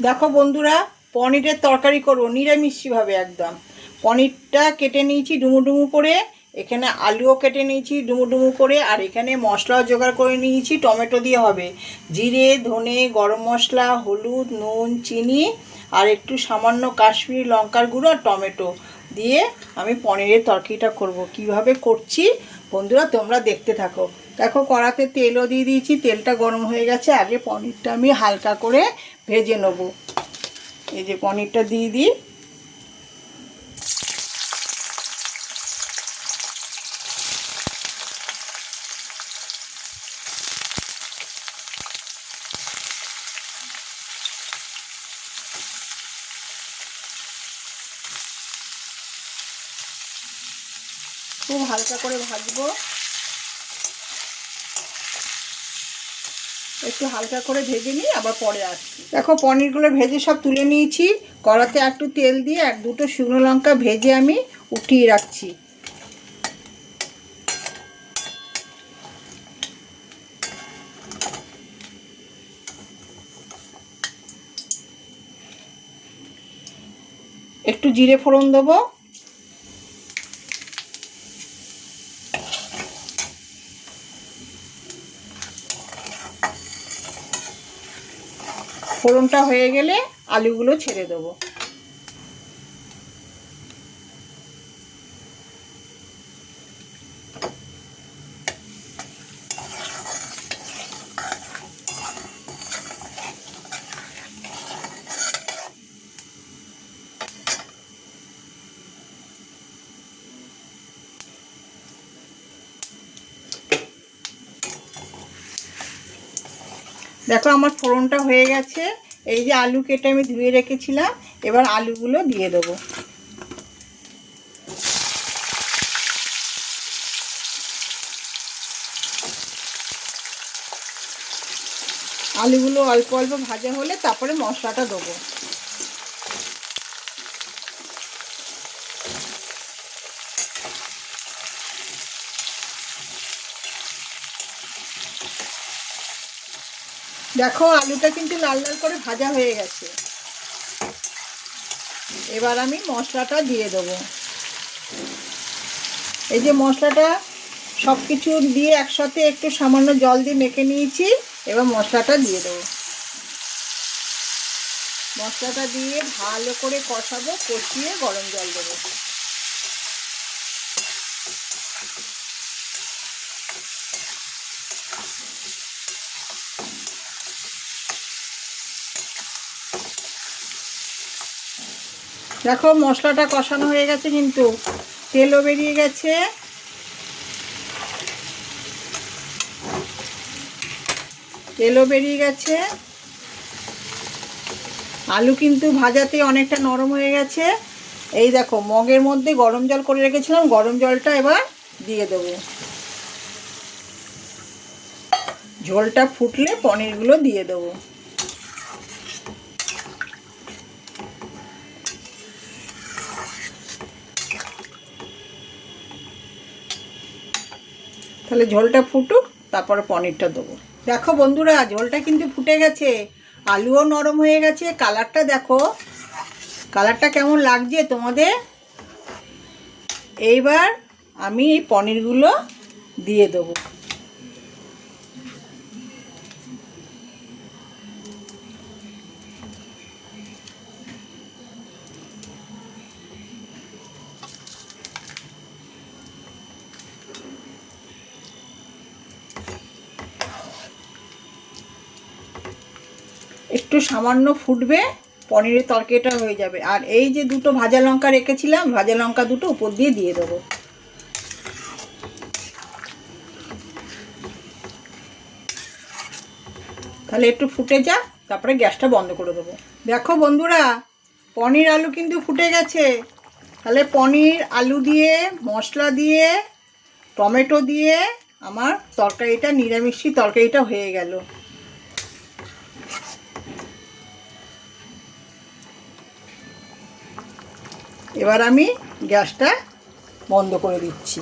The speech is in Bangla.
দেখো বন্ধুরা, পনিরের তরকারি করব, নিরামিষভাবে একদম। পনিরটা কেটে নিয়েছি ডুমু ডুমু করে, এখানে আলুও কেটে নিয়েছি ডুমু ডুমু করে, আর এখানে মশলাও জোগাড় করে নিয়েছি, টমেটো দিয়ে হবে। জিরে, ধনে, গরম মশলা, হলুদ, নুন, চিনি, আর একটু সামান্য কাশ্মীরি লঙ্কার গুঁড়ো আর টমেটো দিয়ে আমি পনিরের তরকারিটা করব। কীভাবে করছি বন্ধুরা, তোমরা দেখতে থাকো। দেখো কড়াতে তেলও দিয়ে দিয়েছি, তেলটা গরম হয়ে গেছে, আগে পনিরটা আমি হালকা করে ভেজে নেব। এই যে পনিরটা দিয়ে দিই। খুব হালকা করে ভাজবো। একটু হালকা করে ভেজে নিই আবার পরে আসছি। দেখো, পনিরগুলো ভেজে সব তুলে নিয়েছি। কড়াতে একটু তেল দিয়ে এক দুটো শুকনো লঙ্কা ভেজে আমি উঠিয়ে রাখছি। একটু জিরে ফোড়ন দেবো। ফোড়নটা হয়ে গেলে আলুগুলো ছেড়ে দেবো। দেখো আমার ফোড়নটা হয়ে গেছে। এই যে আলু কেটে আমি ধুয়ে রেখেছিলাম, এবার আলুগুলো দিয়ে দেবো। আলুগুলো অল্প অল্প ভাজা হলে তারপরে মশলাটা দেবো। দেখো, আলুটা কিন্তু লাল লাল করে ভাজা হয়ে গেছে। এবার আমি মশলাটা দিয়ে দেবো। এই যে মশলাটা সব কিছু দিয়ে একসাথে একটু সামান্য জল দিয়ে মেখে নিয়েছি, এবার মশলাটা দিয়ে দেবো। মশলাটা দিয়ে ভালো করে কষাবো, কষিয়ে গরম জল দেবো। দেখো মশলাটা কষানো হয়ে গেছে কিন্তু তেলও বেরিয়ে গেছে। তেলও বেরিয়ে গেছে। আলু কিন্তু ভাজাতে অনেকটা নরম হয়ে গেছে। এই দেখো, মগের মধ্যে গরম জল করে রেখেছিলাম, গরম জলটা এবার দিয়ে দেবো। ঝোলটা ফুটলে পনিরগুলো দিয়ে দেবো। তাহলে ঝোলটা ফুটুক, তারপরে পনিরটা দেবো। দেখো বন্ধুরা, ঝোলটা কিন্তু ফুটে গেছে। আলুও নরম হয়ে গেছে। কালারটা দেখো। কালারটা কেমন লাগছে তোমাদের? এইবার আমি এই পনিরগুলো দিয়ে দেবো। একটু সামান্য ফুটবে, পনিরের তরকারিটা হয়ে যাবে। আর এই যে দুটো ভাজা লঙ্কা রেখেছিলাম, ভাজা লঙ্কা দুটো উপর দিয়ে দিয়ে দেবো। তাহলে একটু ফুটে যা তারপরে গ্যাসটা বন্ধ করে দেবো। দেখো বন্ধুরা, পনির আলু কিন্তু ফুটে গেছে। তাহলে পনির আলু দিয়ে, মশলা দিয়ে, টমেটো দিয়ে আমার তরকারিটা নিরামিষি তরকারিটা হয়ে গেল। এবার আমি গ্যাসটা বন্ধ করে দিচ্ছি।